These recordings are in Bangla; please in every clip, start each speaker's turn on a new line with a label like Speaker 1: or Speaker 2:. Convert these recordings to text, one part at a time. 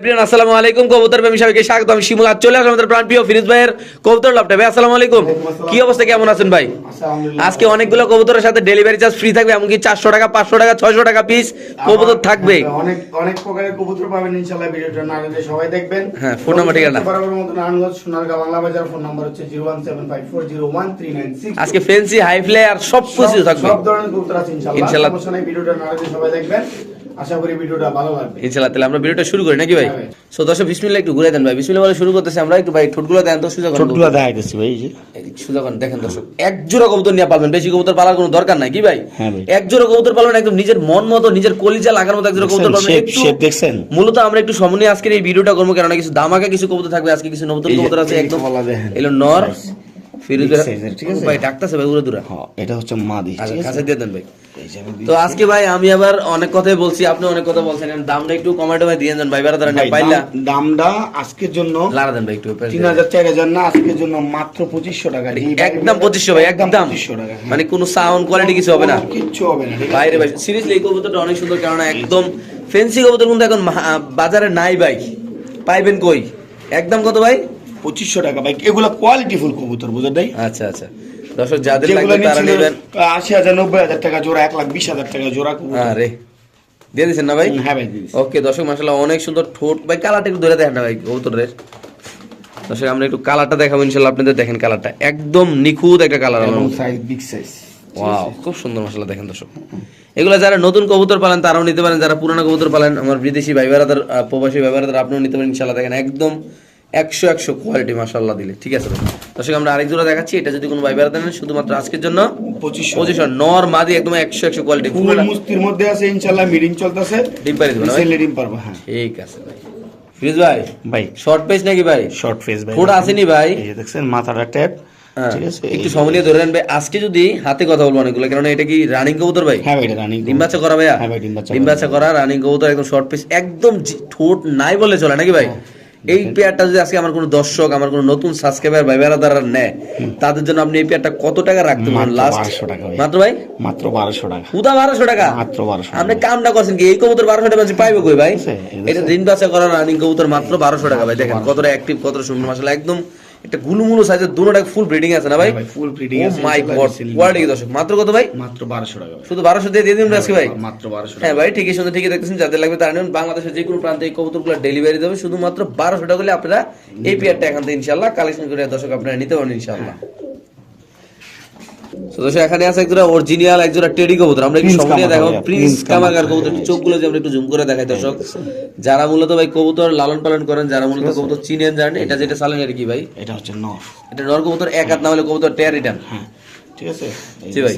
Speaker 1: এভরিওয়ান আসসালামু আলাইকুম কবুতর প্রেমী সবাইকে স্বাগত আমি শিমুল আজ চলে আসলাম আমাদের প্রাণ প্রিয় ফিরিজ ভাইয়ের কবুতর লাভটা। ভাই আসসালামু আলাইকুম। কি অবস্থা কেমন আছেন ভাই? আজকে অনেকগুলো কবুতরের সাথে ডেলিভারি চার্জ ফ্রি থাকবে এমনকি চারশো টাকা পাঁচশো টাকা ছয়শো টাকা পিস কবুতর থাকবে।
Speaker 2: অনেক অনেক প্রকারের কবুতর পাবেন ইনশাআল্লাহ ভিডিওটা না দিলে সবাই দেখবেন।
Speaker 1: হ্যাঁ, ফোন নাম্বার, ঠিকানা।
Speaker 2: বরাবর মতো নারায়ণগঞ্জ সোনারগাঁ বাংলা বাজার ফোন নাম্বার হচ্ছে zero one seven five four zero one three nine six
Speaker 1: আজকে ফেন্সি হাই ফ্লে সব কিছু থাকবে।
Speaker 2: সব ধরনের কবুতর আছে ইনশাআল্লাহ।
Speaker 1: ইনশাআল্লাহ।
Speaker 2: ভিডিওটা না দিলে সবাই দেখবেন। আশা করি ভিডিওটা ভালো লাগবে।
Speaker 1: ইনশাল্লাহ তাহলে আমরা ভিডিওটা শুরু করি নাকি ভাই?
Speaker 2: হ্যাঁ
Speaker 1: সো দর্শক বিসমিল্লাহ একটু ঘুরে দেন ভাই। বিসমিল্লাহ বলে শুরু করতেছি আমরা। একটু ভাই ঠোঁটগুলো দেন তো সুযোগ
Speaker 3: ছোটগুলো দেখাইতেছি ভাই এই যে।
Speaker 1: দেখেন দর্শক এক জোড়া কবুতর নিয়ে পালবেন। বেশি কবুতর পালার কোনো দরকার নাই কি ভাই?
Speaker 3: হ্যাঁ
Speaker 1: এক জোড়া কবুতর পালবেন একদম নিজের মন মতো নিজের কলিজা লাগার মতো এক জোড়া কবুতর পালবেন। একটু-
Speaker 3: দেখছেন?
Speaker 1: মূলত আমরা একটু সময় আজকের এই ভিডিওটা করব কেননা কিছু দামাকা কিছু কবুতর থাকবে আজকে কিছু নতুন কবুতর আছে একদম এলো নর। ফিরোজের
Speaker 3: Big size এর, ঠিক আছে?
Speaker 1: ভাই ডাকতেছে ভাই উড়ে দূরা।
Speaker 3: হ্যাঁ এটা হচ্ছে মাদি ঠিক আছে?
Speaker 1: কাছে দিয়ে দেন ভাই।
Speaker 3: এই যে আমি
Speaker 1: তো আজকে ভাই আমি আবার অনেক কথাই বলছি আপনি অনেক কথা বলছেন দামটা একটু কমাইটো ভাই দিয়ে দেন ভাই বেড়া তারা পাইলা?
Speaker 3: দামটা আজকের জন্য
Speaker 1: লাড়া দেন ভাই একটু
Speaker 3: তিন হাজার চার হাজার না আজকের জন্য মাত্র পঁচিশশো টাকা।
Speaker 1: একদম পঁচিশশো ভাই একদম
Speaker 3: পঁচিশশো টাকা।
Speaker 1: মানে কোনো সাউন্ড কোয়ালিটি কিছু হবে না।
Speaker 3: কিচ্ছু হবে না
Speaker 1: বাইরে ভাই সিরিয়াসলি এই কবুতরটা অনেক সুন্দর কারণ একদম ফেন্সি কবুতর কিন্তু এখন বাজারে নাই ভাই। পাইবেন কই? একদম কত ভাই?
Speaker 3: পঁচিশশো টাকা ভাই এগুলো কোয়ালিটি ফুল কবুতর বুঝে দেয়
Speaker 1: আচ্ছা আচ্ছা। দর্শক যাদের লাগবে তারা নেবেন।
Speaker 3: আশি হাজার নব্বই হাজার টাকা জোড়া এক লাখ বিশ হাজার টাকা জোড়া কবুতর।
Speaker 1: আরে দিয়ে না ভাই?
Speaker 3: হ্যাঁ ভাই
Speaker 1: ওকে দর্শক মাসাল্লাহ অনেক সুন্দর ঠোঁট। ভাই কালারটা একটু ধরে দেখেন না ভাই কবুতরের। দর্শক আমরা একটু কালারটা দেখাবো ইনশাল্লাহ আপনাদের দেখেন কালারটা একদম নিখুঁত একটা colour
Speaker 3: size big size
Speaker 1: wow খুব সুন্দর মশলা দেখেন দর্শক। এগুলো যারা নতুন কবুতর পালেন তারাও নিতে পারেন। যারা পুরানো কবুতর পালেন আমার বিদেশি ভাই বেড়াদার প্রবাসী ভাই বেড়াদার আপনিও নিতে পারেন ইনশাল্লাহ দেখেন একদম একশো একশো কোয়ালিটি মাসাল্লাহ দিলে। ঠিক আছে ভাই? দর্শক আমরা আরেক জোড়া দেখাচ্ছি। এটা যদি কোনো ভাই বেড়াতে নেন শুধুমাত্র আজকের জন্য
Speaker 3: পঁচিশশো।
Speaker 1: নর মাদি একদম একশো একশো কোয়ালিটি
Speaker 3: মুস্তির মধ্যে আছে ইনশাল্লাহ মিটিং চলতেছে।
Speaker 1: ডিম পারি
Speaker 3: ডিম পারব হ্যাঁ।
Speaker 1: ঠিক আছে ভাই। ফিরোজ ভাই
Speaker 3: ভাই।
Speaker 1: শর্ট পেজ নাকি ভাই?
Speaker 3: শর্ট ফেস ভাই।
Speaker 1: ফোটা আসেনি ভাই।
Speaker 3: এই যে দেখছেন মাথাটা ট্যাপ ঠিক আছে
Speaker 1: একটু সময় ধরে নেন ভাই। আজকে যদি হাতে কথা বলব অনেকগুলো কারণ এটা কি রানিং কবুতর ভাই?
Speaker 3: হ্যাঁ ভাই রানিং
Speaker 1: ডিম বাচ্চা করা ভাইয়া?
Speaker 3: হ্যাঁ ভাই, ডিম বাচ্চা
Speaker 1: ডিম বাচ্চা করা রানিং কবুতর একদম শর্ট পিস একদম ঠোঁট নাই বলে চলে নাকি ভাই?
Speaker 3: হ্যাঁ।
Speaker 1: এই পেয়ারটা যদি আজকে আমার কোনো দর্শক আমার কোনো নতুন সাবস্ক্রাইবার ভাই বেড়াদার নেয় তাদের জন্য আপনি এই পেয়ারটা কত টাকা রাখতে পারেন লাস্ট
Speaker 3: 1200 টাকা
Speaker 1: মাত্র ভাই?
Speaker 3: মাত্র বারোশো টাকা।
Speaker 1: উদা বারোশো টাকা?
Speaker 3: মাত্র 1200
Speaker 1: আপনি কামটা করছেন কি? এই কবুতর বারোশো টাকা পাইবে কই ভাই? এটা দিন বাসা করার রানিং কবুতর মাত্র বারোশো টাকা ভাই। দেখেন কতটা অ্যাক্টিভ কতটা সুন্দর মাসালা একদম একটা গুলুমুলু সাইজের দুটোটা ফুল ব্রিডিং আছে না ভাই?
Speaker 3: ফুল ব্রিডিং আছে
Speaker 1: ও মাই গড কোয়ালিটি দর্শক মাত্র কত ভাই?
Speaker 3: মাত্র 1200 টাকা
Speaker 1: শুধু 1200 দিয়ে দিয়ে দিন আজকে ভাই।
Speaker 3: মাত্র বারোশো
Speaker 1: হ্যাঁ ভাই ঠিকই শুনে ঠিকই দেখতেছেন যাদের লাগবে তারা নেবেন বাংলাদেশের যে কোনো প্রান্তে এই কবুতরগুলো ডেলিভারি দেবে। শুধুমাত্র 1200 টাকা হলে আপনারা এই পেয়ারটা এখান থেকে ইনশাআল্লাহ কালেকশন করে দর্শক আপনারা নিতে পারেন ইনশাল্লাহ তো দর্শক এখানে আছে একজোড়া অরিজিনাল একজোড়া টেডি কবুতর। আমরা একটু সময় দেখাবো প্রিন্স কামাগার। কবুতর চোখগুলো যে আমরা একটু জুম করে দেখাই দর্শক। যারা মূলত ভাই কবুতর লালন পালন করেন যারা মূলত কবুতর চিনেন জানেন এটা যেটা সালেন আর কি ভাই?
Speaker 3: এটা হচ্ছে নর।
Speaker 1: এটা নর কবুতর এক হাত না হলে কবুতর টেয়ার
Speaker 3: হ্যাঁ ঠিক আছে। এই
Speaker 1: জি ভাই।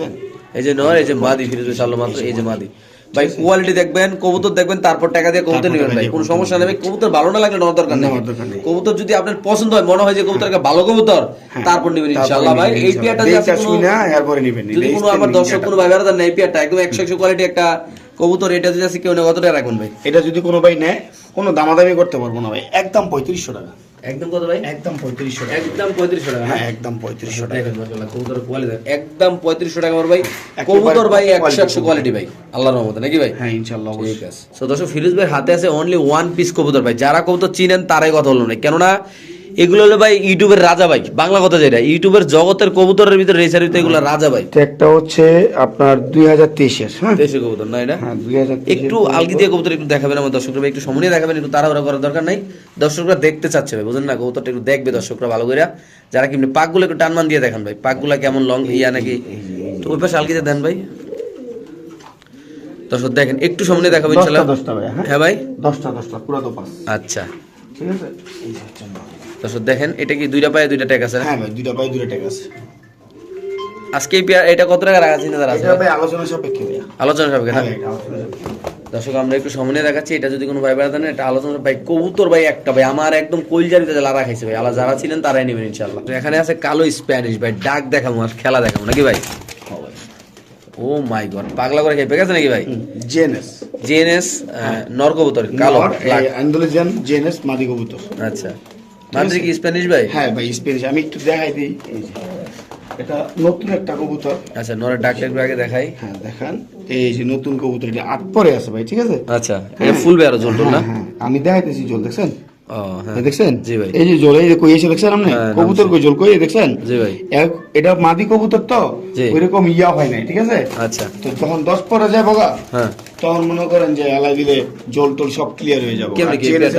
Speaker 1: এই যে নর এই যে মাদি ফিরোজ চালো মাত্র এই যে মাদি। ভাই কোয়ালিটি দেখবেন কবুতর দেখবেন তারপর টাকা দিয়ে কবুতর নেবেন ভাই। কোনো সমস্যা নেই কবুতর ভালো না লাগলে নেওয়ার দরকার নেই। কবুতর যদি আপনার পছন্দ হয় মনে হয় যে কবুতরকে একটা ভালো কবুতর
Speaker 3: হ্যাঁ,
Speaker 1: তারপর নেবেন ইনশাআল্লাহ ভাই। এই। পেয়ারটা যদি কোনো আমার দর্শক। কোনো ভাই বেড়াতে নেই পেয়ারটা একদম একশো একশো কোয়ালিটি একটা কবুতর এটা যদি আছে কেউ নেই কত টাকা রাখবেন ভাই?
Speaker 3: এটা যদি কোনো ভাই নেয় কোনো দামাদামি করতে পারব না ভাই। একদম পঁয়ত্রিশশো টাকা।
Speaker 1: একদম কত ভাই?
Speaker 3: একদম পঁয়ত্রিশশো টাকা।
Speaker 1: একদম পঁয়ত্রিশশো টাকা
Speaker 3: হ্যাঁ? একদম পঁয়ত্রিশশো টাকা।
Speaker 1: quality দেখেন। একদম পঁয়ত্রিশশো টাকা আমার ভাই। কবুতর ভাই একশো একশো কোয়ালিটি ভাই। আল্লাহর রহমতে নাকি ভাই?
Speaker 3: হ্যাঁ ইনশাল্লাহ
Speaker 1: ঠিক আছে। তো দর্শক ফিরোজ ভাই হাতে আছে অনলি ওয়ান পিস কবুতর ভাই। যারা কবুতর চিনেন তারাই কথা বলবেন কেননা এগুলো হলো ভাই ইউটিউবের রাজা ভাই। বাংলা কথা যেটা ইউটিউবের জগতের কবুতরের ভিতরে রেসার ভিতরে এগুলো রাজা ভাই।
Speaker 3: একটা হচ্ছে আপনার দুই হাজার তেইশের হ্যাঁ।
Speaker 1: দেশি কবুতর না এটা?
Speaker 3: হ্যাঁ দুই হাজার
Speaker 1: একটু আলগি দিয়ে কবুতর একটু দেখাবেন আমার দর্শকরা ভাই, একটু সময় দেখাবেন একটু তাড়াহুড়া করার দরকার নাই। দর্শকরা দেখতে চাচ্ছে ভাই বুঝেন না? কবুতরটা একটু দেখবে দর্শকরা ভালো করে যারা কি পাকগুলো একটু টানমান দিয়ে দেখান ভাই। পাকগুলা কেমন লং ইয়া নাকি? তো ওই পাশে আলগিতে দেন ভাই। দর্শক দেখেন একটু সময় নিয়ে দেখাবেন
Speaker 3: ভাই হ্যাঁ।
Speaker 1: হ্যাঁ ভাই?
Speaker 3: দশটা দশটা পুরো তো পাস
Speaker 1: আচ্ছা।
Speaker 3: ঠিক আছে? এই হচ্ছে।
Speaker 1: দর্শক দেখেন এটা কি দুইটা পায়ে দুইটা ট্যাগ আছে?
Speaker 3: হ্যাঁ ভাই দুইটা পাই দুইটা টাকা আছে।
Speaker 1: আজকে এই পেয়ার এটা কত টাকা রাখা চিন্তা আছে?
Speaker 3: এটা ভাই আলোচনা সাপেক্ষে
Speaker 1: আলোচনা না?
Speaker 3: হ্যাঁ সাপেক্ষে।
Speaker 1: দর্শক আমরা একটু সামনে দেখাচ্ছি এটা যদি কোনো ভাই বেড়াতে এটা আলোচনা ভাই কবুতর ভাই একটা ভাই আমার একদম কইলজারিতে লারা খাইছে ভাই আলা যারা ছিলেন তারাই নেবেন ইনশাআল্লাহ। এখানে আছে কালো স্প্যানিশ ভাই ডাক দেখাবো আর খেলা দেখাবো নাকি ভাই? ও মাই গড পাগলা করে খেয়ে গেছে নাকি ভাই?
Speaker 3: জেনেস
Speaker 1: জেএনএস নর কবুতর কালো
Speaker 3: আন্দালুজিয়ান জেনেস মাদি কবুতর।
Speaker 1: আচ্ছা। মাদ্রি কি স্প্যানিশ ভাই?
Speaker 3: হ্যাঁ ভাই আমি একটু দেখাই দিই। এটা নতুন একটা কবুতর।
Speaker 1: আচ্ছা নরের ডাকটা আগে দেখাই।
Speaker 3: হ্যাঁ দেখেন। এই যে নতুন কবুতর এটা আট পরে আছে ভাই ঠিক আছে?
Speaker 1: আচ্ছা এটা ফুল বেয়ারো জ্বলতো না?
Speaker 3: হ্যাঁ, আমি দেখাইতেছি জল দেখছেন?
Speaker 1: ও হ্যাঁ।
Speaker 3: দেখছেন?
Speaker 1: জি ভাই।
Speaker 3: এই যে জল এই কই এসে দেখছেন আপনি?
Speaker 1: হ্যাঁ,
Speaker 3: কবুতর কই জল কই দেখছেন?
Speaker 1: জি ভাই।
Speaker 3: এটা মাদি কবুতর তো। ওইরকম ইয়া হয় নাই ঠিক আছে?
Speaker 1: আচ্ছা।
Speaker 3: তো যখন দশ পরে যায় বগা
Speaker 1: হ্যাঁ।
Speaker 3: তখন মনে করেন যে দিলে জল টল সব ক্লিয়ার হয়ে যাবে?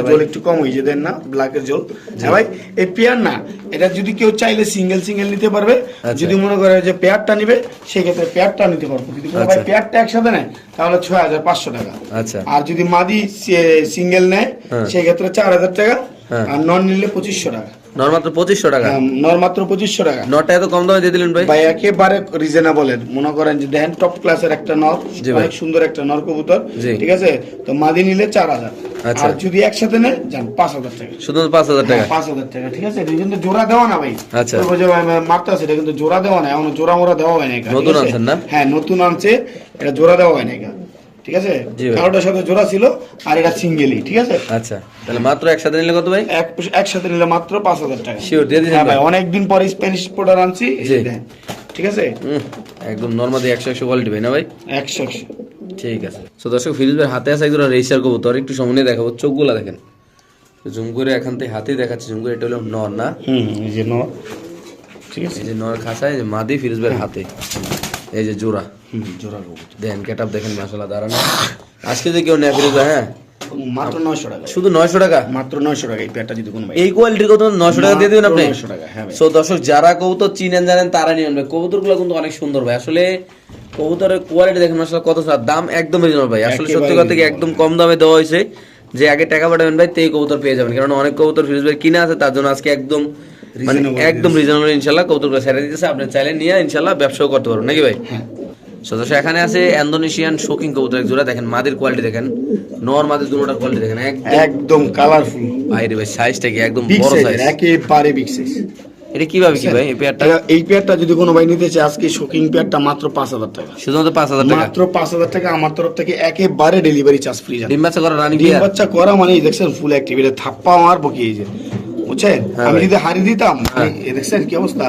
Speaker 3: জল একটু কম হয়ে যায় দেন না ব্ল্যাকের জল হ্যাঁ ভাই এই পেয়ার না এটা যদি কেউ চাইলে সিঙ্গেল সিঙ্গেল নিতে পারবে
Speaker 1: আচ্ছা।
Speaker 3: যদি মনে করে যে পেয়ারটা নিবে সেক্ষেত্রে পেয়ারটা নিতে পারব যদি কোনো ভাই
Speaker 1: আচ্ছা।
Speaker 3: পেয়ারটা একসাথে নেয় তাহলে ছয় হাজার পাঁচশো টাকা
Speaker 1: আচ্ছা
Speaker 3: আর যদি মাদি সিঙ্গেল নেয়
Speaker 1: হ্যাঁ।
Speaker 3: সেক্ষেত্রে চার হাজার টাকা
Speaker 1: হ্যাঁ।
Speaker 3: আর নন নিলে পঁচিশশো টাকা
Speaker 1: পঁচিশশো টাকা।
Speaker 3: পঁচিশশো টাকা।
Speaker 1: এত কম দামে দিয়ে দিলেন ভাই?
Speaker 3: ভাই একেবারে রিজনেবল মনে করেন যে দেখেন টপ ক্লাসের একটা নর অনেক সুন্দর একটা নর কবুতর ঠিক আছে? তো মাদি নিলে চার হাজার।
Speaker 1: আচ্ছা।
Speaker 3: আর যদি একসাথে নেয় যান পাঁচ হাজার টাকা।
Speaker 1: শুধু পাঁচ হাজার টাকা?
Speaker 3: হ্যাঁ, পাঁচ হাজার টাকা ঠিক আছে? এটা কিন্তু জোড়া দেওয়া না ভাই।
Speaker 1: আচ্ছা।
Speaker 3: মারতে আছে এটা কিন্তু জোড়া দেওয়া না এমন জোড়া মোড়া দেওয়া হয় না
Speaker 1: নতুন আনছেন না?
Speaker 3: হ্যাঁ নতুন আনছে এটা জোড়া দেওয়া হয় না। ঠিক আছে?
Speaker 1: ভাই।
Speaker 3: সাথে জোড়া ছিল আর এটা সিঙ্গেলই ঠিক আছে?
Speaker 1: আচ্ছা তাহলে মাত্র একসাথে নিলে কত ভাই?
Speaker 3: একসাথে নিলে মাত্র পাঁচ হাজার টাকা।
Speaker 1: Sure, দিয়ে দিয়েছেন
Speaker 3: হ্যাঁ ভাই? অনেকদিন পরে স্প্যানিশ পোর্টার আনছি ঠিক আছে?
Speaker 1: একদম নর্মাদি একশো একশো কোয়ালিটি ভাই না ভাই?
Speaker 3: একশো একশো।
Speaker 1: ঠিক আছে। তো দর্শক ফিরোজ ভাই হাতে আছে একজন রেজিস্টার কবুতর একটু সামনে দেখাবো চোখগুলা দেখেন। জুম করে এখান থেকে হাতে দেখাচ্ছি জুম করে এটা হলো নর না?
Speaker 3: হুম এই যে নর ঠিক আছে?
Speaker 1: এই যে নর খাসা এই যে মাদি ফিরোজ ভাইয়ের হাতে। এই যে জোড়া।
Speaker 3: জোড়া
Speaker 1: গেট আপ দেখেন মাসালা দাঁড়ানো। আজকে যে কেউ নেয় হ্যাঁ?
Speaker 3: মাত্র নয়শো টাকা।
Speaker 1: শুধু নয়শো টাকা?
Speaker 3: মাত্র নয়শো টাকা এই যদি কোনো ভাই
Speaker 1: এই কোয়ালিটির কত? নয়শো টাকা দিয়ে দিবেন আপনি?
Speaker 3: নয়শো টাকা হ্যাঁ
Speaker 1: সো দর্শক যারা কবুতর চিনেন জানেন তারা নিবেন ভাই কবুতরগুলো কিন্তু অনেক সুন্দর ভাই। আসলে কবুতরের কোয়ালিটি দেখেন আসলে কত। দাম একদম রিজনেবল ভাই। আসলে সত্যি কথা থেকে একদম কম দামে দেওয়া হয়েছে। যে আগে টাকা পাঠাবেন ভাই তেই কবুতর পেয়ে যাবেন। কারণ অনেক কবুতর ফিরোজ ভাই কিনে আছে তার জন্য আজকে একদম মানে একদম রিজনেবল ইনশাল্লাহ কবুতরগুলো ছেড়ে দিতেছে। আপনি চাইলে নিয়ে ইনশাল্লাহ ব্যবসাও করতে পারবেন নাকি ভাই?
Speaker 3: হ্যাঁ।
Speaker 1: সো দর্শক এখানে আছে ইন্দোনেশিয়ান শোকিং কবুতর এক জোড়া। দেখেন মাদের কোয়ালিটি দেখেন নর মাদের দুটোটার কোয়ালিটি দেখেন একদম
Speaker 3: কালারফুল
Speaker 1: বাইরে ভাই সাইজটা কি একদম বড়
Speaker 3: সাইজ একেবারে বিগ সাইজ
Speaker 1: এটা কীভাবে কি ভাই এই পেয়ারটা
Speaker 3: এই পেয়ারটা যদি কোনো ভাই নিতে চায় আজকে শোকিং পেয়ারটা মাত্র পাঁচ হাজার টাকা।
Speaker 1: শুধুমাত্র পাঁচ হাজার টাকা?
Speaker 3: মাত্র পাঁচ হাজার টাকা আমার তরফ থেকে একেবারে ডেলিভারি চার্জ ফ্রি
Speaker 1: ডিম বাচ্চা করা রানি
Speaker 3: ডিম বাচ্চা করা মানে দেখছেন ফুল অ্যাক্টিভ এটা থাপ্পা আমার বকি এই যে? বুঝছেন?
Speaker 1: হ্যাঁ
Speaker 3: আমি যদি হারি দিতাম
Speaker 1: হ্যাঁ।
Speaker 3: দেখছেন কি অবস্থা?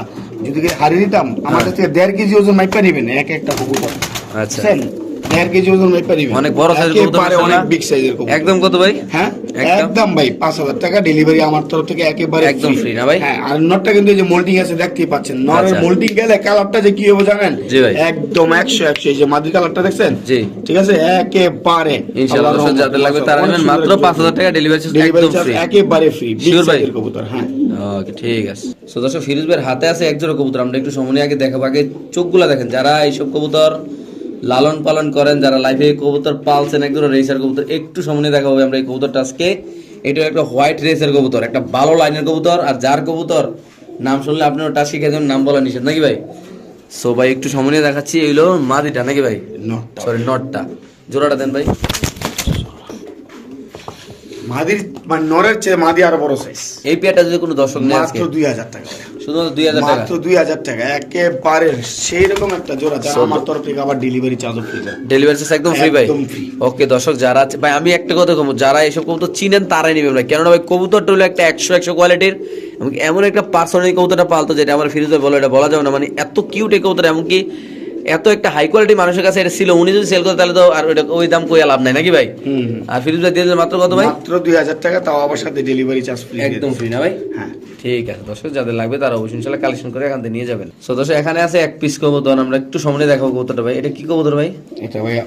Speaker 3: যদি হারি দিতাম আমার কাছ থেকে দেড় কেজি ওজন মাইপা নিবেন এক একটা কবুতর
Speaker 1: আচ্ছা।
Speaker 3: দেড় কেজি ওজন মাইপা নিবেন
Speaker 1: অনেক বড় সাইজের
Speaker 3: একেবারে
Speaker 1: আছে
Speaker 3: অনেক বিগ সাইজের কবুতর
Speaker 1: একদম কত ভাই?
Speaker 3: হ্যাঁ?
Speaker 1: একদম?
Speaker 3: একদম ভাই পাঁচ হাজার টাকা ডেলিভারি আমার তরফ থেকে একেবারে
Speaker 1: একদম free না ভাই?
Speaker 3: হ্যাঁ আর নটটা কিন্তু এই যে মোল্ডিং আছে দেখতেই পাচ্ছেন। নরের। মোল্ডিং গেলে কালারটা যে কি হবে জানেন? একদম একশো একশো এই যে মাদির কালারটা দেখছেন?
Speaker 1: জি।
Speaker 3: ঠিক আছে? একেবারে।
Speaker 1: ইনশাআল্লাহ দর্শক যাদের লাগবে তারা নেবেন। মাত্র
Speaker 3: একজন
Speaker 1: পাঁচ হাজার টাকা ডেলিভারি চার্জ একদম ফ্রি
Speaker 3: একেবারে ফ্রি
Speaker 1: Sure ভাই?
Speaker 3: কবুতর হ্যাঁ।
Speaker 1: ওকে ঠিক আছে। সো দর্শক ফিরোজ ভাইয়ের হাতে আছে এক জোড়া কবুতর। আমরা একটু সময় আগে দেখাবো। আগে চোখগুলা দেখেন। যারা এইসব কবুতর লালন পালন করেন যারা লাইফে কবুতর পালছেন এক ধরনের রেসার কবুতর একটু সামনে দেখা হবে আমরা এই কবুতরটা আজকে। এটা একটা হোয়াইট রেসের কবুতর একটা ভালো লাইনের কবুতর আর যার কবুতর নাম শুনলে আপনি ওটা শিখে যাবেন নাম বলা নিষেধ নাকি ভাই? সো ভাই একটু সামনে দেখাচ্ছি এইলো মাদিটা নাকি ভাই? সরি নটটা। জোড়াটা দেন ভাই।
Speaker 3: মাদির মানে নরের চেয়ে মাদি আরও বড় সাইজ
Speaker 1: এই পেয়ারটা যদি কোনো দর্শক নেয়
Speaker 3: মাত্র দুই হাজার টাকা।
Speaker 1: শুধুমাত্র দুই হাজার টাকা?
Speaker 3: মাত্র দুই হাজার টাকা। একেবারে সেই রকম একটা জোড়া যা আমার তরফ থেকে আবার ডেলিভারি চার্জও ফ্রি
Speaker 1: ডেলিভারি চার্জ একদম ফ্রি ভাই। ওকে দর্শক যারা আছে ভাই আমি একটা কথা কমু যারা এসব কবুতর চিনেন তারাই নেবেন ভাই। কেননা ভাই কবুতরটা হলো একটা একশো একশো কোয়ালিটির এমন একটা পার্সোনালি কবুতরটা পালতো যেটা আমার ফিরোজ বলো এটা বলা যাবে না। মানে এত কিউট এই কবুতর এমনকি এত একটা হাই কোয়ালিটি মানুষের কাছে এটা ছিল উনি যদি সেল করে তাহলে তো আর ওইটা ওই দাম কই লাভ নাই নাকি ভাই? আর ফিরোজ ভাই দিয়ে মাত্র কত ভাই?
Speaker 3: মাত্র দুই হাজার টাকা তাও আবার সাথে ডেলিভারি চার্জ ফ্রি
Speaker 1: একদম ফ্রি না ভাই?
Speaker 3: হ্যাঁ।
Speaker 1: ঠিক আছে দর্শক যাদের লাগবে তারা অবশ্যই ইনশাল্লাহ কালেকশন করে এখান থেকে নিয়ে যাবেন। সো দর্শক এখানে আছে এক পিস কবুতর আমরা একটু সামনে দেখাবো কবুতরটা ভাই। এটা কি কবুতর ভাই?
Speaker 3: এটা ভাইয়া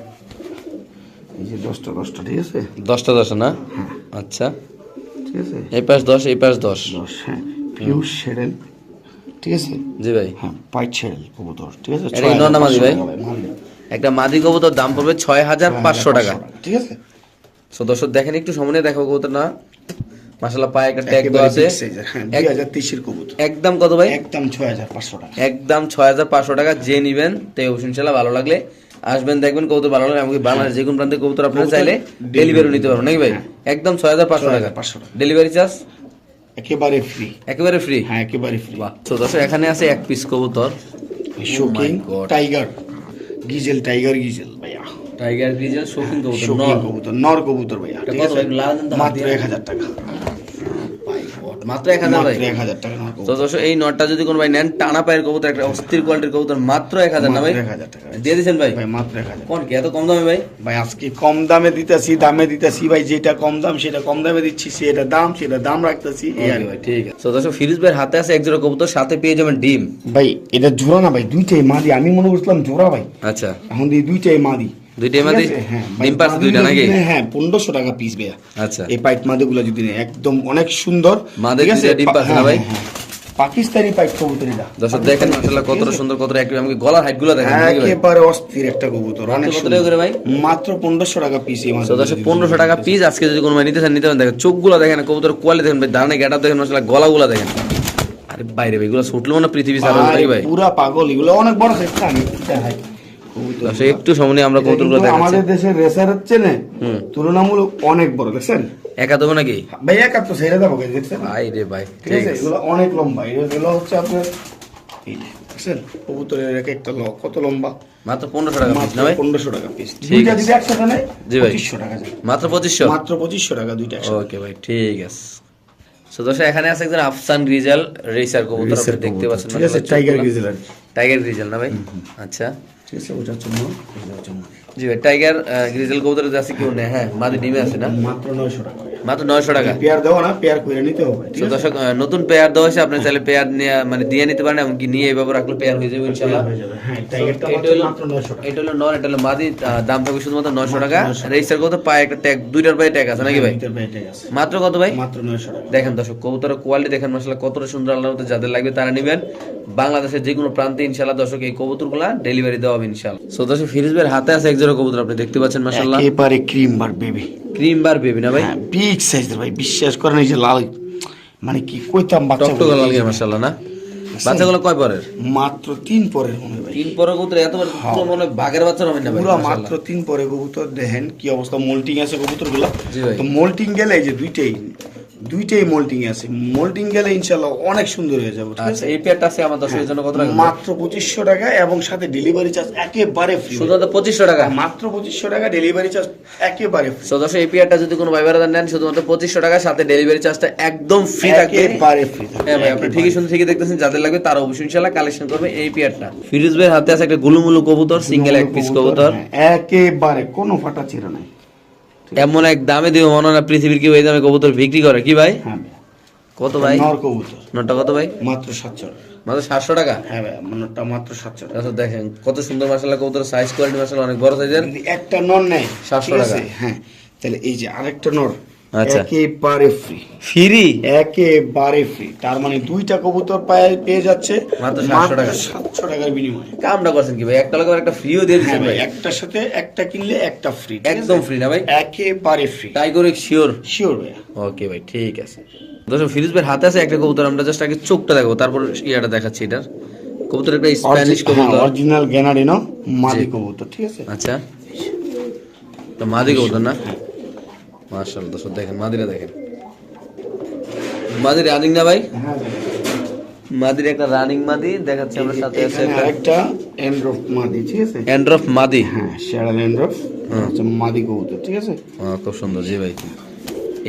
Speaker 3: এই যে দশটা দশটা ঠিক আছে?
Speaker 1: দশটা দশ না? আচ্ছা।
Speaker 3: ঠিক আছে?
Speaker 1: এই পাশ দশ এই পাশ দশ।
Speaker 3: দশ হ্যাঁ। পিউ শেডেল ঠিক আছে?
Speaker 1: জি ভাই।
Speaker 3: হ্যাঁ পাইট শেডেল কবুতর ঠিক আছে?
Speaker 1: এটা ভাই?
Speaker 3: 6,500।
Speaker 1: একটা মাদি কবুতর দাম পড়বে ছয় হাজার পাঁচশো টাকা।
Speaker 3: ঠিক আছে?
Speaker 1: সো দর্শক দেখেন একটু সামনে দেখো কবুতর না পায়ে একটা ট্যাগ
Speaker 3: একেবারে
Speaker 1: আছে।
Speaker 3: এর, হ্যাঁ কবুতর।
Speaker 1: একদম কত ভাই?
Speaker 3: একদম ছয় হাজার পাঁচশো টাকা।
Speaker 1: একদম ছয় হাজার পাঁচশো টাকা যে নিবেন তো অবশ্যই ভালো লাগলে আসবেন দেখবেন কবুতর ভালো লাগলে আমাকে বাংলাদেশ যে কোনো প্রান্তে কবুতর আপনারা চাইলে ডেলিভারি নিতে পারবেন নাকি ভাই?
Speaker 3: হ্যাঁ।
Speaker 1: একদম ছয় হাজার পাঁচশো টাকা।
Speaker 3: 6,500 টাকা।
Speaker 1: ডেলিভারি চার্জ
Speaker 3: একেবারে ফ্রি
Speaker 1: একেবারে ফ্রি
Speaker 3: হ্যাঁ একেবারে ফ্রি
Speaker 1: বাহ। তো দর্শক এখানে আছে এক পিস কবুতর।
Speaker 3: Shocking
Speaker 1: Oh
Speaker 3: tiger grizzle tiger grizzle ভাইয়া।
Speaker 1: টাইগার গ্রিজেল শৌখিন কবুতর নর।
Speaker 3: কবুতর নর কবুতর ভাইয়া। ঠিক আছে? মাত্র এক হাজার টাকা।
Speaker 1: মাত্র এক হাজার ভাই।
Speaker 3: এক হাজার টাকা
Speaker 1: তো দর্শক এই নটটা যদি কোনো ভাই নেন টানা পায়ের কবুতর একটা অস্থির কোয়ালিটির কবুতর মাত্র এক হাজার না ভাই?
Speaker 3: এক হাজার টাকা।
Speaker 1: দিয়ে দিয়েছেন ভাই?
Speaker 3: ভাই মাত্র এক হাজার।
Speaker 1: কোন কি এত কম দামে ভাই?
Speaker 3: ভাই আজকে কম দামে দিতেছি দামে দিতেছি ভাই যেটা কম দাম সেটা কম দামে দিচ্ছি সেটা দাম সেটা দাম রাখতেছি এই আর
Speaker 1: ভাই ঠিক আছে। তো দর্শক ফিরিজ ভাইয়ের হাতে আছে এক জোড়া কবুতর সাথে পেয়ে যাবেন ডিম।
Speaker 3: ভাই এটা জোড়া না ভাই দুইটাই মাদি। আমি মনে করছিলাম জোড়া ভাই।
Speaker 1: আচ্ছা।
Speaker 3: এখন দিয়ে দুইটাই মাদি। আছে? হ্যাঁ ভাই,
Speaker 1: ডিম পারছে দুইটা নাকি?
Speaker 3: হ্যাঁ টাকা পিস ভাইয়া।
Speaker 1: আচ্ছা।
Speaker 3: এই মাদিগুলো যদি নেয় একদম অনেক সুন্দর।
Speaker 1: মাদের
Speaker 3: ঠিক আছে?
Speaker 1: দুইটা ডিম পারছে না
Speaker 3: হ্যাঁ,
Speaker 1: ভাই?
Speaker 3: পাকিস্তানি পাইট কবুতর
Speaker 1: দর্শক দেখেন মাশাআল্লাহ কতটা সুন্দর কতটা একটু আমাকে গলার হাইট দেখেন
Speaker 3: একেবারে অস্থির একটা কবুতর অনেক সুন্দর।
Speaker 1: করে ভাই?
Speaker 3: মাত্র টাকা পিস এই
Speaker 1: দর্শক টাকা পিস আজকে যদি কোনো ভাই নিতে চান নিতে পারেন। দেখেন চোখগুলো দেখেন কবুতর কোয়ালিটি দেখেন ভাই দাঁড়ানে গেটা দেখেন গলাগুলো দেখেন। আরে বাইরে ভাই এগুলো ছুটলো না পৃথিবী সারা
Speaker 3: ভাই, পুরা পাগল এগুলো অনেক বড় আমি দেখাই।
Speaker 1: দর্শক একটু সামনে আমরা দেখাচ্ছি।
Speaker 3: আমাদের দেশের রেসার হচ্ছে না তুলনামূলক অনেক বড় দেখছেন?
Speaker 1: একা দেবো নাকি?
Speaker 3: ভাই একাত্তর ছেড়ে দেবো দেখছেন?
Speaker 1: ভাই রে ভাই
Speaker 3: ঠিক আছে এগুলো অনেক লম্বা এগুলো হচ্ছে আপনার দেখছেন? কবুতরের এক একটা ল- কত লম্বা?
Speaker 1: মাত্র পনেরোশো টাকা পিস না ভাই?
Speaker 3: পনেরোশো টাকা পিস
Speaker 1: ঠিক
Speaker 3: দুইটা
Speaker 1: আছে।
Speaker 3: যদি একসাথে নেয়
Speaker 1: জি ভাই।
Speaker 3: পঁচিশশো টাকা
Speaker 1: মাত্র পঁচিশশো?
Speaker 3: মাত্র পঁচিশশো টাকা দুইটা
Speaker 1: ওকে ভাই ঠিক আছে। তো দর্শক এখানে আছে একজন আফসান রিজাল রেসার কবুতর আপনি দেখতে পাচ্ছেন
Speaker 3: ঠিক আছে টাইগার
Speaker 1: গ্রিজাল না ভাই? আচ্ছা।
Speaker 3: ঠিক আছে ওটার জন্য
Speaker 1: জি ভাই টাইগার গ্রিজেল কবুতর আছে কেউ নেই হ্যাঁ মাদি ডিমে আছে না?
Speaker 3: মাত্র নয়শো টাকা।
Speaker 1: মাত্র নয়শো টাকা।
Speaker 3: পেয়ার দেওয়া না পেয়ার করে নিতে হবে
Speaker 1: দর্শক নতুন পেয়ার দেওয়া হয়েছে আপনি চাইলে পেয়ার নিয়ে মানে দিয়ে নিতে পারেন এমনকি নিয়ে এইভাবে রাখলে পেয়ার হয়ে যাবে ইনশাল্লাহ।
Speaker 3: হয়ে হ্যাঁ
Speaker 1: এটা হলো-
Speaker 3: টাকা।
Speaker 1: এটা হলো মাদি দাম থাকবে শুধুমাত্র নয়শো টাকা। রেজিস্টার করতে পায়ে একটা ট্যাগ দুইটার পায়ে ট্যাগ আছে নাকি ভাই?
Speaker 3: ভিতর ভাই
Speaker 1: মাত্র কত ভাই?
Speaker 3: মাত্র নয়শো টাকা।
Speaker 1: দেখেন দর্শক কবুতরের কোয়ালিটি দেখেন মাসাল্লাহ কতটা সুন্দর আল্লাহর মধ্যে যাদের লাগবে তারা নেবেন। বাংলাদেশের যে কোনো প্রান্তে ইনশাল্লাহ দর্শক এই কবুতরগুলা ডেলিভারি দেওয়া হবে ইনশাল্লাহ সো দর্শক হাতে আছে এক জোড়া কবুতর আপনি দেখতে পাচ্ছেন মাসাল্লাহ
Speaker 3: একেবারে cream bar baby
Speaker 1: cream bar baby না ভাই?
Speaker 3: বিগ সাইজের ভাই বিশ্বাস করেন এই যে লাল মানে কি কইতাম বাচ্চা
Speaker 1: লাল না? বাচ্চাগুলো কয় পরের?
Speaker 3: মাত্র তিন পরের মনে ভাই।
Speaker 1: তিন পরের কবুতর এত পুরো মনে হয় বাঘের বাচ্চা হবে না
Speaker 3: পুরো মাত্র তিন পরে কবুতর দেখেন কি অবস্থা মোল্টিং আছে কবুতরগুলো
Speaker 1: জি
Speaker 3: তো মোল্টিং গেলে এই যে দুইটাই দুইটাই মোল্টিং আছে। মোল্টিং গেলে ইনশাল্লাহ অনেক সুন্দর হয়ে যাবে
Speaker 1: আচ্ছা এই পেয়ারটা আছে আমার দর্শকের জন্য কত টাকা
Speaker 3: মাত্র পঁচিশশো টাকা এবং সাথে ডেলিভারি চার্জ একেবারে ফ্রি
Speaker 1: শুধুমাত্র পঁচিশশো টাকা?
Speaker 3: মাত্র পঁচিশশো টাকা ডেলিভারি চার্জ একেবারে ফ্রি
Speaker 1: সো দর্শক এই পেয়ারটা যদি কোনো ভাই নেন শুধুমাত্র পঁচিশশো টাকা সাথে ডেলিভারি চার্জটা একদম ফ্রি থাকবে।
Speaker 3: একেবারে ফ্রি
Speaker 1: হ্যাঁ ভাই আপনি ঠিকই শুনে ঠিকই দেখতেছেন যাদের লাগবে তারা অবশ্যই ইনশাল্লাহ কালেকশন করবে এই পেয়ারটা ফিরোজ ভাইয়ের হাতে আছে একটা গুলুমুলু কবুতর সিঙ্গেল এক পিস কবুতর
Speaker 3: হ্যাঁ, একেবারে কোনো ফাটা ছিল
Speaker 1: এমন এক দামে দিব মনে না পৃথিবীর কেউ এই দামে কবুতর বিক্রি করে। কি ভাই?
Speaker 3: হ্যাঁ
Speaker 1: কত ভাই?
Speaker 3: নর কবুতর।
Speaker 1: নটা কত ভাই?
Speaker 3: মাত্র সাতশো।
Speaker 1: মাত্র সাতশো টাকা?
Speaker 3: হ্যাঁ ভাই নরটা মাত্র সাতশো টাকা।
Speaker 1: আচ্ছা দেখেন কত সুন্দর মাসাল্লাহ কবুতর সাইজ কোয়ালিটি মাসাল্লাহ অনেক বড় সাইজের
Speaker 3: একটা নর নেয়
Speaker 1: 700 টাকা।
Speaker 3: হ্যাঁ তাহলে এই যে আরেকটা নর
Speaker 1: আচ্ছা।
Speaker 3: একেবারে ফ্রি
Speaker 1: ফ্রি?
Speaker 3: একেবারে ফ্রি তার মানে দুইটা কবুতর পায়ে পেয়ে যাচ্ছে
Speaker 1: মাত্র 700 টাকা।
Speaker 3: সাতশো টাকার বিনিময়ে।
Speaker 1: কামটা করছেন কি ভাই? একটা লোক একটা ফ্রিও দিয়ে
Speaker 3: হ্যাঁ
Speaker 1: দিচ্ছেন
Speaker 3: ভাই
Speaker 1: ভাই।
Speaker 3: একটার সাথে একটা কিনলে একটা ফ্রি
Speaker 1: একদম free না ভাই?
Speaker 3: একেবারে ফ্রি
Speaker 1: টাইগরিক শিওর
Speaker 3: শিওর ভাই
Speaker 1: ওকে ভাই ঠিক আছে। দর্শক ফিরোজ ভাইয়ের হাতে আছে একটা কবুতর আমরা জাস্ট আগে চোখটা দেখাবো তারপর ইয়াটা দেখাচ্ছি এটার। কবুতর একটা স্প্যানিশ কবুতর।
Speaker 3: অরিজিনাল গ্যানারিনো মাদি কবুতর ঠিক আছে?
Speaker 1: আচ্ছা। এটা মাদি কবুতর না? মার্শাল্লাহ দর্শক দেখেন মাদিরা দেখেন। মাদি রানিং না ভাই?
Speaker 3: হ্যাঁ।
Speaker 1: মাদির একটা রানিং মাদি দেখাচ্ছি আমরা সাথে আছে একটা
Speaker 3: এন্ড্রফ মাদি ঠিক আছে?
Speaker 1: অ্যান্ড্রফ মাদি।
Speaker 3: হ্যাঁ শেয়ারাল এন্ড্রফ হচ্ছে মাদি কবুতর ঠিক আছে?
Speaker 1: হ্যাঁ, খুব সুন্দর জি ভাই।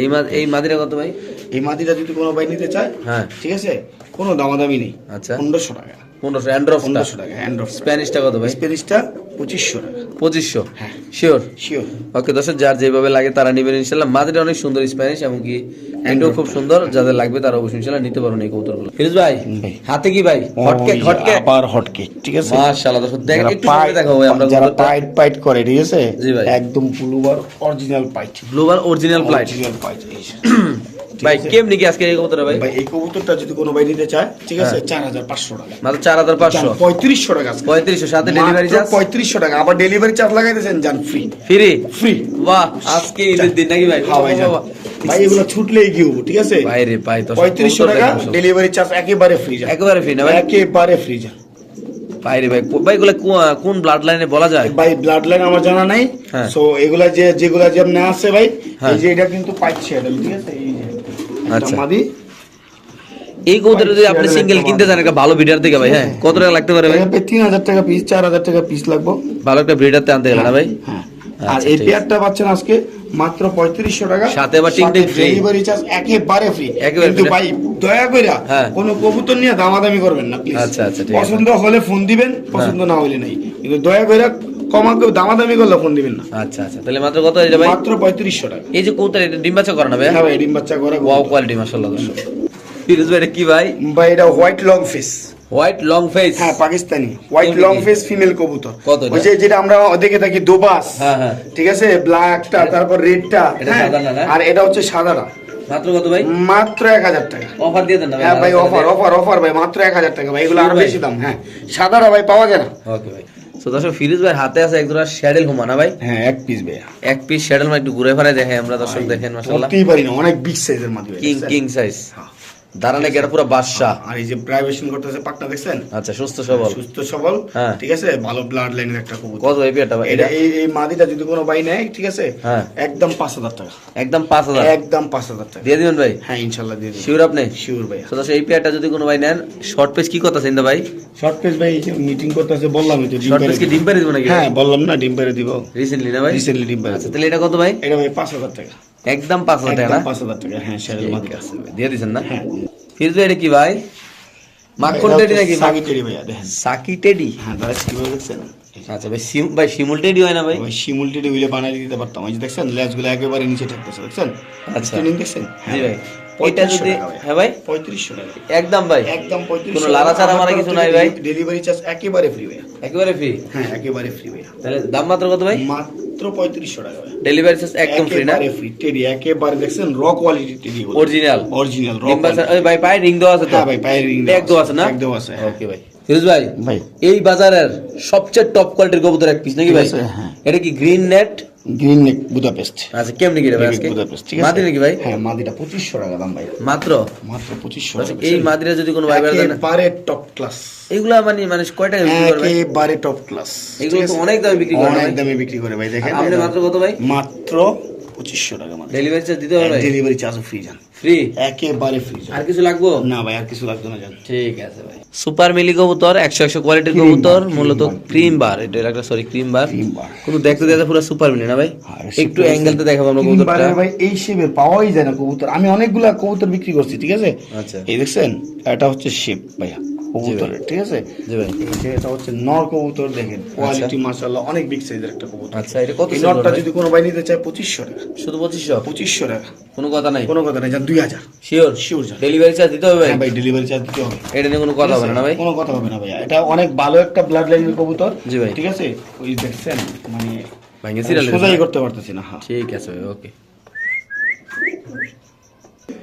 Speaker 1: এই মা এই মাদিরা কত ভাই?
Speaker 3: এই মাদিটা যদি কোনো ভাই নিতে চায়
Speaker 1: হ্যাঁ।
Speaker 3: ঠিক আছে? কোনো দামাদামি নেই।
Speaker 1: আচ্ছা।
Speaker 3: পনেরোশো টাকা।
Speaker 1: পনেরোশো অ্যান্ড্রফটা
Speaker 3: পনেরোশো টাকা এন্ড্রফ
Speaker 1: স্প্যানিশটা কত ভাই?
Speaker 3: স্পেনিশটা পঁচিশশো।
Speaker 1: পঁচিশশো?
Speaker 3: হ্যাঁ।
Speaker 1: শিওর
Speaker 3: শিওর
Speaker 1: ওকে দর্শক যার যেভাবে লাগে তারা নেবেন ইনশাল্লাহ। মাদিটা অনেক সুন্দর স্প্যানিশ এমনকি এটাও খুব সুন্দর। যাদের লাগবে তারা অবশ্যই ইনশাল্লাহ নিতে পারবেন এই কৌতুকগুলো ফিরোজ ভাই। হাতে কি ভাই? হটকেক হটকেক
Speaker 3: আবার হটকেক ঠিক আছে?
Speaker 1: মাশাআল্লাহ দর্শক দেখেন একটু
Speaker 3: পাইট-
Speaker 1: সামনে দেখাবো ভাই আমরা
Speaker 3: যারা পাইট পাইট করে ঠিক আছে?
Speaker 1: জি ভাই।
Speaker 3: একদম পুলুবার অরিজিনাল পাইট।
Speaker 1: গ্লোবাল অরিজিনাল ফ্লাইট
Speaker 3: অরিজিনাল পাইট।
Speaker 1: ভাই কেমনি কি আজকে এই কবুতর ভাই?
Speaker 3: ভাই এই কবুতরটা যদি কোনো ভাই নিতে চায় ঠিক আছে? চার হাজার পাঁচশো টাকা।
Speaker 1: মাত্র চার হাজার পাঁচশো?
Speaker 3: পঁয়ত্রিশশো টাকা আজকে।
Speaker 1: পঁয়ত্রিশশো সাথে ডেলিভারি চার্জ
Speaker 3: পঁয়ত্রিশশো টাকা। আবার ডেলিভারি চার্জ লাগাইতেছেন যান ফ্রি
Speaker 1: ফ্রি
Speaker 3: ফ্রি
Speaker 1: বাহ আজকে ঈদের দিন নাকি ভাই?
Speaker 3: হ্যাঁ ভাই ভাই এগুলো ছুটলেই হব ঠিক আছে?
Speaker 1: ভাই রে ভাই তো
Speaker 3: পঁয়ত্রিশশো টাকা ডেলিভারি চার্জ একেবারে ফ্রি যান
Speaker 1: একেবারে ফ্রি না ভাই?
Speaker 3: একেবারে ফ্রি যান
Speaker 1: ভাই রে ভাই ভাই এগুলো কোন ব্লাড লাইনে বলা যায়?
Speaker 3: ভাই ব্লাড লাইন আমার জানা নাই।
Speaker 1: হ্যাঁ।
Speaker 3: সো এগুলা যে যেগুলা যেমন আছে ভাই
Speaker 1: হ্যাঁ।
Speaker 3: এই যে এটা কিন্তু পাইছে ঠিক আছে? এই যে
Speaker 1: আচ্ছা।
Speaker 3: মাদি
Speaker 1: এই কবুতর যদি আপনি সিঙ্গেল কিনতে চান একটা ভালো ব্রিডার থেকে ভাই হ্যাঁ? কত টাকা লাগতে পারে ভাই?
Speaker 3: এটা তিন হাজার টাকা পিস চার হাজার টাকা পিস লাগবো।
Speaker 1: ভালো একটা ব্রিডারতে আনতে গেলে না ভাই?
Speaker 3: হ্যাঁ আর
Speaker 1: আচ্ছা,
Speaker 3: এই পেয়ারটা পাচ্ছেন আজকে মাত্র পঁয়ত্রিশশো টাকা।
Speaker 1: সাথে আবার free।
Speaker 3: ডেলিভারি চার্জ একেবারে ফ্রি
Speaker 1: একেবারে
Speaker 3: কিন্তু ভাই দয়া
Speaker 1: হ্যাঁ।
Speaker 3: কোনো কবুতর নিয়ে দামাদামি করবেন না প্লিজ
Speaker 1: আচ্ছা, আচ্ছা,
Speaker 3: পছন্দ হলে ফোন দিবেন পছন্দ না হলে নাই। কিন্তু দয়া করে কমা দামাদামি করলে ফোন দিবেন না।
Speaker 1: আচ্ছা আচ্ছা। তাহলে মাত্র কত এটা ভাই?
Speaker 3: মাত্র পঁয়ত্রিশশো টাকা।
Speaker 1: এই যে এটা ডিম বাচ্চা ভাই
Speaker 3: হ্যাঁ ভাই ডিম বাচ্চা করে।
Speaker 1: ওয়াও কোয়ালিটি মাশাআল্লাহ দর্শক। ফিরোজ ভাই এটা কি ভাই?
Speaker 3: ভাই এটা white long face
Speaker 1: white long face
Speaker 3: হ্যাঁ Pakistani. White long face female কবুতর।
Speaker 1: কত
Speaker 3: ওই যে যেটা আমরা দেখে থাকি দোবাস।
Speaker 1: হ্যাঁ, হ্যাঁ।
Speaker 3: ঠিক আছে? ব্ল্যাকটা তারপর রেডটা
Speaker 1: না?
Speaker 3: আর এটা হচ্ছে সাদাটা
Speaker 1: মাত্র কত ভাই?
Speaker 3: মাত্র এক হাজার টাকা।
Speaker 1: অফার দিয়ে দেন
Speaker 3: হ্যাঁ ভাই অফার অফার অফার ভাই মাত্র এক হাজার টাকা ভাই। এগুলো
Speaker 1: আরও
Speaker 3: বেশি দাম হ্যাঁ। সাদাটা ভাই পাওয়া যায় না।
Speaker 1: ওকে ভাই। তো দর্শক ফিরোজ ভাই হাতে আছে একজোড়া শ্যাডেল হুমা না ভাই?
Speaker 3: হ্যাঁ এক পিস ভাই
Speaker 1: এক পিস শ্যাডেল মা একটু ঘুরে ফেরায় দেখে আমরা দর্শক দেখেন মাশাআল্লাহ।
Speaker 3: পারি না অনেক বিগ সাইজের মাদি
Speaker 1: কিং কিং সাইজ
Speaker 3: হ্যাঁ।
Speaker 1: দাঁড়ানে গেটা পুরো বাদশা
Speaker 3: আর এই যে প্রাইভেশন করতেছে পাকটা দেখছেন?
Speaker 1: আচ্ছা সুস্থ সবল।
Speaker 3: সুস্থ সবল
Speaker 1: হ্যাঁ।
Speaker 3: ঠিক আছে? ভালো ব্লাড লাইনের একটা কবুতর।
Speaker 1: কত ভাই পেটা
Speaker 3: এটা
Speaker 1: এটা?
Speaker 3: এই এই মাদিটা যদি কোনো ভাই নেয় ঠিক আছে?
Speaker 1: হ্যাঁ।
Speaker 3: একদম পাঁচ হাজার টাকা।
Speaker 1: একদম
Speaker 3: একদম
Speaker 1: দিয়ে দিবেন ভাই?
Speaker 3: হ্যাঁ দিয়ে
Speaker 1: শিওর আপনি?
Speaker 3: শিওর ভাইয়া।
Speaker 1: তো এই যদি কোনো ভাই নেন শর্ট পেজ কি কথা চিন্তা ভাই?
Speaker 3: শর্ট পেজ ভাই মিটিং করতেছে বললাম তো
Speaker 1: শর্ট পেজ কি
Speaker 3: দিব।
Speaker 1: ডিম পারি দিব নাকি?
Speaker 3: হ্যাঁ বললাম না ডিম দিব।
Speaker 1: রিসেন্টলি না ভাই?
Speaker 3: রিসেন্টলি ডিম
Speaker 1: আচ্ছা তাহলে এটা কত ভাই?
Speaker 3: এটা ভাই পাঁচ হাজার টাকা।
Speaker 1: একদম পাঁচ হাজার টাকা
Speaker 3: পাঁচ হাজার টাকা হ্যাঁ
Speaker 1: শেয়ারের
Speaker 3: মাদিটা
Speaker 1: আছে দিয়ে দিছেন না?
Speaker 3: হ্যাঁ।
Speaker 1: ভাই এটা কি ভাই? মাখন টেডি নাকি
Speaker 3: সাকি টেডি ভাইয়া দেখেন।
Speaker 1: সাকি টেডি?
Speaker 3: হ্যাঁ দাদা কীভাবে দেখছেন?
Speaker 1: আচ্ছা ভাই সিম ভাই শিমুল টেডি হয় না ভাই?
Speaker 3: ভাই শিমুল টেডি হইলে বানাই দিতে পারতাম। ওই যে দেখছেন লেজগুলো একেবারে নিচে থাকতেছে দেখছেন?
Speaker 1: আচ্ছা।
Speaker 3: দেখছেন?
Speaker 1: জি ভাই। এটা যদি হ্যাঁ ভাই?
Speaker 3: পঁয়ত্রিশশো টাকা।
Speaker 1: একদম ভাই।
Speaker 3: একদম পঁয়ত্রিশ
Speaker 1: কোনো লাড়াচাড়া মারা কিছু নাই ভাই?
Speaker 3: ডেলিভারি চার্জ একেবারে ফ্রি ভাইয়া
Speaker 1: একেবারে ফ্রি
Speaker 3: হ্যাঁ একেবারে ফ্রি ভাইয়া
Speaker 1: তাহলে দাম মাত্র কত ভাই?
Speaker 3: মাত্র পঁয়ত্রিশশো টাকা ভাইয়া
Speaker 1: ডেলিভারি চার্জ একদম ফ্রি না?
Speaker 3: ফ্রি টেডি একেবারে দেখছেন র কোয়ালিটি টেডি
Speaker 1: অরিজিনাল
Speaker 3: অরিজিনাল র
Speaker 1: ভাই পায়ে রিং দেওয়া আছে তো?
Speaker 3: হ্যাঁ ভাই পায়ের রিং
Speaker 1: ট্যাগ দেওয়া আছে না?
Speaker 3: ট্যাগ দেওয়া আছে হ্যাঁ।
Speaker 1: ওকে ভাই। ফিরোজ ভাই
Speaker 3: ভাই।
Speaker 1: এই বাজারের সবচেয়ে টপ কোয়ালিটির কবুতর এক পিস নাকি ভাই?
Speaker 3: হ্যাঁ।
Speaker 1: এটা কি green net
Speaker 3: green neck Budapest.
Speaker 1: আচ্ছা কেমনি কি আজকে?
Speaker 3: বুদাপেস্ট ঠিক আছে?
Speaker 1: মাদি নাকি ভাই?
Speaker 3: হ্যাঁ মাদিটা পঁচিশশো টাকা দাম ভাই।
Speaker 1: মাত্র?
Speaker 3: মাত্র পঁচিশশো
Speaker 1: দর্শক, এই মাদিরা যদি কোনো ভাই দেন
Speaker 3: একেবারে টপ ক্লাস
Speaker 1: এগুলা মানে মানে কয় টাকা বিক্রি করবে
Speaker 3: একেবারে টপ ক্লাস
Speaker 1: এগুলো তো অনেক দামে বিক্রি করে
Speaker 3: অনেক দামে বিক্রি করে ভাই দেখেন।
Speaker 1: আপনি মাত্র কত ভাই?
Speaker 3: মাত্র পঁচিশশো টাকা মাত্র।
Speaker 1: ডেলিভারি চার্জ দিতে হবে
Speaker 3: ডেলিভারি চার্জ ফ্রি যান
Speaker 1: ফ্রি
Speaker 3: একেবারে ফ্রি
Speaker 1: আর কিছু লাগবো?
Speaker 3: না ভাই আর কিছু লাগতো না জান।
Speaker 1: ঠিক আছে ভাই। সুপার মিলি কবুতর একশো একশো কোয়ালিটির কবুতর মূলত ক্রিম বার এটা একটা সরি ক্রিম বার কিন্তু দেখতে দেখতে পুরো সুপার মিলি না ভাই?
Speaker 3: আর
Speaker 1: একটু অ্যাঙ্গেলতে দেখাবো আমরা কবুতরটা।
Speaker 3: ভাই এই শেপের পাওয়াই যায় না কবুতর। আমি অনেকগুলা কবুতর বিক্রি করছি ঠিক আছে?
Speaker 1: আচ্ছা।
Speaker 3: এই দেখছেন? এটা হচ্ছে শেপ ভাইয়া। কবুতরের ঠিক আছে?
Speaker 1: ভাই।
Speaker 3: এটা হচ্ছে নর কবুতর দেখেন কোয়ালিটি মাশাআল্লাহ অনেক বিগ সাইজের একটা কবুতর।
Speaker 1: আচ্ছা এটা কত
Speaker 3: নটটা যদি কোনো ভাই নিতে চায় পঁচিশশো টাকা।
Speaker 1: শুধু পঁচিশশো?
Speaker 3: পঁচিশশো টাকা।
Speaker 1: কোনো কথা নাই?
Speaker 3: কোনো কথা নেই যান দুই হাজার।
Speaker 1: শিওর
Speaker 3: শিওর
Speaker 1: ডেলিভারি চার্জ দিতে হবে ভাই?
Speaker 3: হ্যাঁ ভাই ডেলিভারি চার্জ দিতে হবে।
Speaker 1: এটা নিয়ে কোনো কথা হবে না ভাই?
Speaker 3: কোনো কথা হবে না ভাইয়া এটা অনেক ভালো একটা ব্লাড লাইনের কবুতর।
Speaker 1: জি ভাই।
Speaker 3: ঠিক আছে? ওই দেখছেন মানে
Speaker 1: ভাঙ্গে সিরিয়াল
Speaker 3: সোজাই করতে পারতেছি না হ্যাঁ।
Speaker 1: ঠিক আছে ভাই ওকে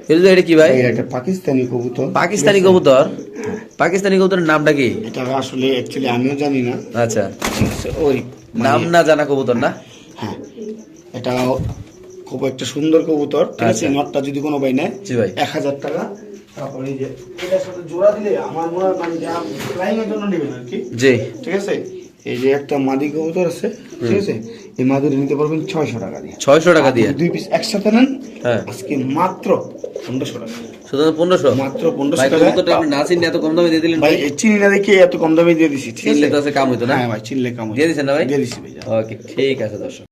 Speaker 1: এটা কি ভাই?
Speaker 3: একটা পাকিস্তানি কবুতর।
Speaker 1: পাকিস্তানি কবুতর? পাকিস্তানি কবুতরের নামটা কি?
Speaker 3: এটা আসলে অ্যাকচুয়ালি আমিও জানি না।
Speaker 1: আচ্ছা।
Speaker 3: ওই মানে-
Speaker 1: নাম না জানা কবুতর না?
Speaker 3: হ্যাঁ। এটা খুব একটা সুন্দর কবুতর। ঠিক আছে
Speaker 1: আচ্ছা।
Speaker 3: নটটা যদি কোনো ভাই নেয়
Speaker 1: জি ভাই।
Speaker 3: এক হাজার টাকা। তারপরে এই যে এটার সাথে জোড়া দিলে আমার মনে হয় মানে যা ফ্লাইং এর জন্য নেবেন আর কি।
Speaker 1: জি।
Speaker 3: ঠিক আছে? এই যে একটা মাদি কবুতর আছে ঠিক আছে? এই মাদুর নিতে পারবেন ছয়শো টাকা দিয়ে।
Speaker 1: ছয়শো টাকা দিয়ে?
Speaker 3: দুই পিস একসাথে নেন
Speaker 1: হ্যাঁ।
Speaker 3: আজকে মাত্র পনেরোশো টাকা।
Speaker 1: শুধু পনেরোশো?
Speaker 3: মাত্র পনেরোশো টাকা।
Speaker 1: আপনি না চিনলে এত কম দামে দিয়ে দিলেন
Speaker 3: ভাই চিনি না দেখে এত কম দামে দিয়ে দিছি
Speaker 1: চিনলে তো কাম হইতো না?
Speaker 3: হ্যাঁ ভাই চিনলে কাম
Speaker 1: দিয়ে না ভাই?
Speaker 3: দিয়ে দিছি ভাই
Speaker 1: ওকে ঠিক আছে দর্শক।